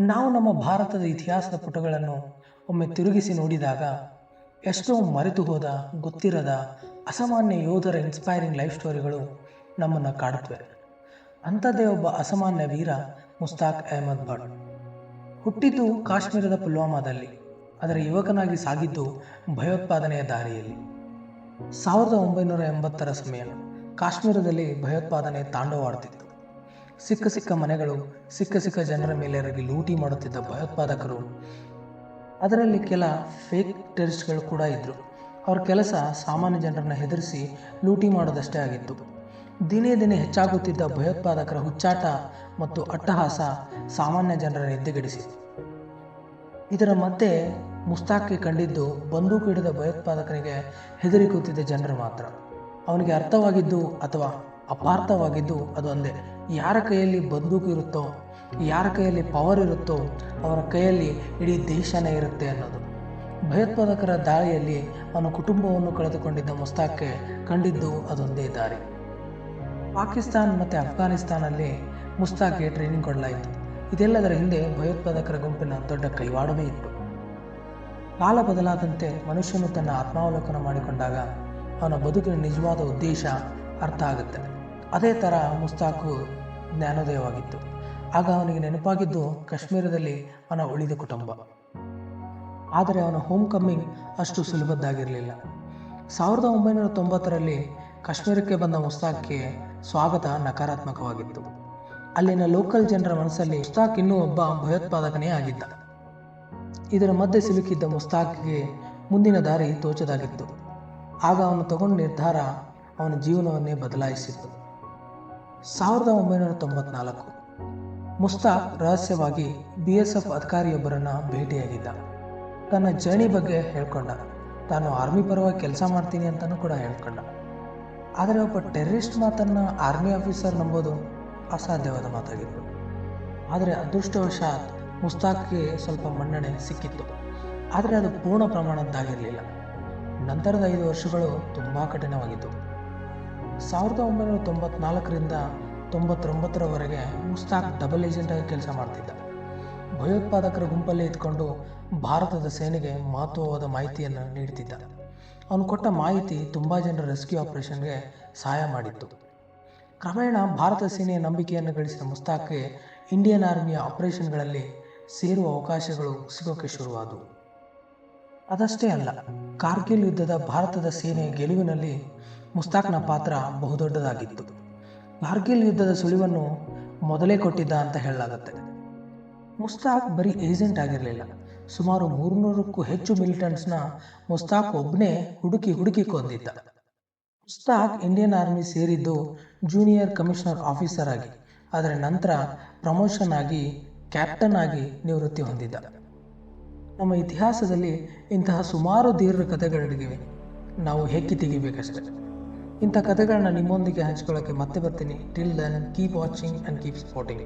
ನಾವು ನಮ್ಮ ಭಾರತದ ಇತಿಹಾಸದ ಪುಟಗಳನ್ನು ಒಮ್ಮೆ ತಿರುಗಿಸಿ ನೋಡಿದಾಗ ಎಷ್ಟೋ ಮರೆತು ಹೋದ, ಗೊತ್ತಿರದ ಅಸಾಮಾನ್ಯ ಯೋಧರ ಇನ್ಸ್ಪೈರಿಂಗ್ ಲೈಫ್ ಸ್ಟೋರಿಗಳು ನಮ್ಮನ್ನು ಕಾಡುತ್ತವೆ. ಅಂಥದ್ದೇ ಒಬ್ಬ ಅಸಾಮಾನ್ಯ ವೀರ ಮುಸ್ತಾಕ್ ಅಹಮದ್ ಭಟ್. ಹುಟ್ಟಿದ್ದು ಕಾಶ್ಮೀರದ ಪುಲ್ವಾಮಾದಲ್ಲಿ, ಅದರ ಯುವಕನಾಗಿ ಸಾಗಿದ್ದು ಭಯೋತ್ಪಾದನೆಯ ದಾರಿಯಲ್ಲಿ. ಸಾವಿರದ ಒಂಬೈನೂರ ಎಂಬತ್ತರ ಸಮಯ, ಕಾಶ್ಮೀರದಲ್ಲಿ ಭಯೋತ್ಪಾದನೆ ತಾಂಡವಾಡುತ್ತಿತ್ತು ಸಿಕ್ಕ ಸಿಕ್ಕ ಮನೆಗಳು, ಸಿಕ್ಕ ಸಿಕ್ಕ ಜನರ ಮೇಲೆ ಎರಗಿ ಲೂಟಿ ಮಾಡುತ್ತಿದ್ದ ಭಯೋತ್ಪಾದಕರು. ಅದರಲ್ಲಿ ಕೆಲ ಫೇಕ್ ಟೆರಿಸ್ಟ್ಗಳು ಕೂಡ ಇದ್ದರು ಅವ್ರ ಕೆಲಸ ಸಾಮಾನ್ಯ ಜನರನ್ನು ಹೆದರಿಸಿ ಲೂಟಿ ಮಾಡೋದಷ್ಟೇ ಆಗಿತ್ತು. ದಿನೇ ದಿನೇ ಹೆಚ್ಚಾಗುತ್ತಿದ್ದ ಭಯೋತ್ಪಾದಕರ ಹುಚ್ಚಾಟ ಮತ್ತು ಅಟ್ಟಹಾಸ ಸಾಮಾನ್ಯ ಜನರ ನಿದ್ದೆಗೆಡಿಸಿತು ಇದರ ಮಧ್ಯೆ ಮುಸ್ತಾಕ್ಗೆ ಕಂಡಿದ್ದು ಬಂದೂಕು ಹಿಡಿದ ಭಯೋತ್ಪಾದಕನಿಗೆ ಹೆದರಿ ಜನರು ಮಾತ್ರ. ಅವನಿಗೆ ಅರ್ಥವಾಗಿದ್ದು ಅಥವಾ ಅಪಾರ್ಥವಾಗಿದ್ದು ಅದು ಒಂದೇ ಯಾರ ಕೈಯಲ್ಲಿ ಬಂದೂಕು ಇರುತ್ತೋ, ಯಾರ ಕೈಯಲ್ಲಿ ಪವರ್ ಇರುತ್ತೋ, ಅವರ ಕೈಯಲ್ಲಿ ಇಡೀ ದೇಶನೇ ಇರುತ್ತೆ ಅನ್ನೋದು. ಭಯೋತ್ಪಾದಕರ ದಾಳಿಯಲ್ಲಿ ಅವನ ಕುಟುಂಬವನ್ನು ಕಳೆದುಕೊಂಡಿದ್ದ ಮುಸ್ತಾಕ್ಗೆ ಕಂಡಿದ್ದು ಅದೊಂದೇ ದಾರಿ. ಪಾಕಿಸ್ತಾನ್ ಮತ್ತು ಅಫ್ಘಾನಿಸ್ತಾನಲ್ಲಿ ಮುಸ್ತಾಕ್ಗೆ ಟ್ರೈನಿಂಗ್ ಕೊಡಲಾಯಿತು. ಇದೆಲ್ಲದರ ಹಿಂದೆ ಭಯೋತ್ಪಾದಕರ ಗುಂಪಿನ ದೊಡ್ಡ ಕೈವಾಡವೇ ಇತ್ತು. ಕಾಲ ಬದಲಾದಂತೆ ಮನುಷ್ಯನು ತನ್ನ ಆತ್ಮಾವಲೋಕನ ಮಾಡಿಕೊಂಡಾಗ ಅವನ ಬದುಕಿನ ನಿಜವಾದ ಉದ್ದೇಶ ಅರ್ಥ ಆಗುತ್ತೆ. ಅದೇ ಥರ ಮುಸ್ತಾಕು ಜ್ಞಾನೋದಯವಾಗಿತ್ತು. ಆಗ ಅವನಿಗೆ ನೆನಪಾಗಿದ್ದು ಕಾಶ್ಮೀರದಲ್ಲಿ ಅವನ ಉಳಿದ ಕುಟುಂಬ. ಆದರೆ ಅವನ ಹೋಮ್ ಕಮ್ಮಿಂಗ್ ಅಷ್ಟು ಸುಲಭದ್ದಾಗಿರಲಿಲ್ಲ. ಸಾವಿರದ ಒಂಬೈನೂರ ತೊಂಬತ್ತರಲ್ಲಿ ಕಾಶ್ಮೀರಕ್ಕೆ ಬಂದ ಮುಸ್ತಾಕ್ಗೆ ಸ್ವಾಗತ ನಕಾರಾತ್ಮಕವಾಗಿತ್ತು. ಅಲ್ಲಿನ ಲೋಕಲ್ ಜನರ ಮನಸ್ಸಲ್ಲಿ ಮುಸ್ತಾಕ್ ಇನ್ನೂ ಒಬ್ಬ ಭಯೋತ್ಪಾದಕನೇ ಆಗಿದ್ದ. ಇದರ ಮಧ್ಯೆ ಸಿಲುಕಿದ್ದ ಮುಸ್ತಾಕ್ಗೆ ಮುಂದಿನ ದಾರಿ ತೋಚದಾಗಿತ್ತು. ಆಗ ಅವನು ತಗೊಂಡ ನಿರ್ಧಾರ ಅವನ ಜೀವನವನ್ನೇ ಬದಲಾಯಿಸಿತು. ಸಾವಿರದ ಒಂಬೈನೂರ ತೊಂಬತ್ನಾಲ್ಕು ಮುಸ್ತಾಕ್ ರಹಸ್ಯವಾಗಿ ಬಿ ಎಸ್ ಎಫ್ ಅಧಿಕಾರಿಯೊಬ್ಬರನ್ನು ಭೇಟಿಯಾಗಿದ್ದ. ತನ್ನ ಜರ್ನಿ ಬಗ್ಗೆ ಹೇಳ್ಕೊಂಡ. ತಾನು ಆರ್ಮಿ ಪರವಾಗಿ ಕೆಲಸ ಮಾಡ್ತೀನಿ ಅಂತಲೂ ಕೂಡ ಹೇಳ್ಕೊಂಡ. ಆದರೆ ಒಬ್ಬ ಟೆರರಿಸ್ಟ್ ಮಾತನ್ನು ಆರ್ಮಿ ಆಫೀಸರ್ ನಂಬೋದು ಅಸಾಧ್ಯವಾದ ಮಾತಾಗಿತ್ತು. ಆದರೆ ಅದೃಷ್ಟವಶಾತ್ ಮುಸ್ತಾಕ್ಗೆ ಸ್ವಲ್ಪ ಮನ್ನಣೆ ಸಿಕ್ಕಿತ್ತು. ಆದರೆ ಅದು ಪೂರ್ಣ ಪ್ರಮಾಣದ್ದಾಗಿರಲಿಲ್ಲ. ನಂತರದ ಐದು ವರ್ಷಗಳು ತುಂಬ ಕಠಿಣವಾಗಿತ್ತು. ಸಾವಿರದ ಒಂಬೈನೂರ ತೊಂಬತ್ನಾಲ್ಕರಿಂದ ತೊಂಬತ್ತೊಂಬತ್ತರವರೆಗೆ ಮುಸ್ತಾಕ್ ಡಬಲ್ ಏಜೆಂಟಾಗಿ ಕೆಲಸ ಮಾಡ್ತಿದ್ದ. ಭಯೋತ್ಪಾದಕರ ಗುಂಪಲ್ಲಿ ಇದ್ಕೊಂಡು ಭಾರತದ ಸೇನೆಗೆ ಮಹತ್ವವಾದ ಮಾಹಿತಿಯನ್ನು ನೀಡ್ತಿದ್ದ. ಅವನು ಕೊಟ್ಟ ಮಾಹಿತಿ ತುಂಬ ಜನರ ರೆಸ್ಕ್ಯೂ ಆಪರೇಷನ್ಗೆ ಸಹಾಯ ಮಾಡಿತ್ತು. ಕ್ರಮೇಣ ಭಾರತ ಸೇನೆಯ ನಂಬಿಕೆಯನ್ನು ಗಳಿಸಿದ ಮುಸ್ತಾಕ್ಗೆ ಇಂಡಿಯನ್ ಆರ್ಮಿಯ ಆಪರೇಷನ್ಗಳಲ್ಲಿ ಸೇರುವ ಅವಕಾಶಗಳು ಸಿಗೋಕ್ಕೆ ಶುರುವಾದವು. ಅದಷ್ಟೇ ಅಲ್ಲ, ಕಾರ್ಗಿಲ್ ಯುದ್ಧದ ಭಾರತದ ಸೇನೆ ಗೆಲುವಿನಲ್ಲಿ ಮುಸ್ತಾಕ್ನ ಪಾತ್ರ ಬಹುದೊಡ್ಡದಾಗಿತ್ತು. ಕಾರ್ಗಿಲ್ ಯುದ್ಧದ ಸುಳಿವನ್ನು ಮೊದಲೇ ಕೊಟ್ಟಿದ್ದ ಅಂತ ಹೇಳಲಾಗುತ್ತೆ. ಮುಸ್ತಾಕ್ ಬರೀ ಏಜೆಂಟ್ ಆಗಿರಲಿಲ್ಲ. ಸುಮಾರು ಮೂರುನೂರಕ್ಕೂ ಹೆಚ್ಚು ಮಿಲಿಟೆಂಟ್ಸ್ನ ಮುಸ್ತಾಕ್ ಒಬ್ಬನೇ ಹುಡುಕಿ ಹುಡುಕಿ ಕೊಂದಿದ್ದ. ಮುಸ್ತಾಕ್ ಇಂಡಿಯನ್ ಆರ್ಮಿ ಸೇರಿದ್ದು ಜೂನಿಯರ್ ಕಮಿಷನರ್ ಆಫೀಸರ್ ಆಗಿ, ಆದರೆ ನಂತರ ಪ್ರಮೋಷನ್ ಆಗಿ, ಕ್ಯಾಪ್ಟನ್ ಆಗಿ ನಿವೃತ್ತಿ ಹೊಂದಿದ್ದ. ನಮ್ಮ ಇತಿಹಾಸದಲ್ಲಿ ಇಂತಹ ಸುಮಾರು ದೀರ್ಘ ಕಥೆಗಳಿವೆ ನಾವು ಹೆಕ್ಕಿ ತೆಗಿಬೇಕಷ್ಟೆ. ಇಂಥ ಕಥೆಗಳನ್ನ ನಿಮ್ಮೊಂದಿಗೆ ಹಂಚ್ಕೊಳ್ಳೋಕ್ಕೆ ಮತ್ತೆ ಬರ್ತೀನಿ. Till then keep watching and keep sporting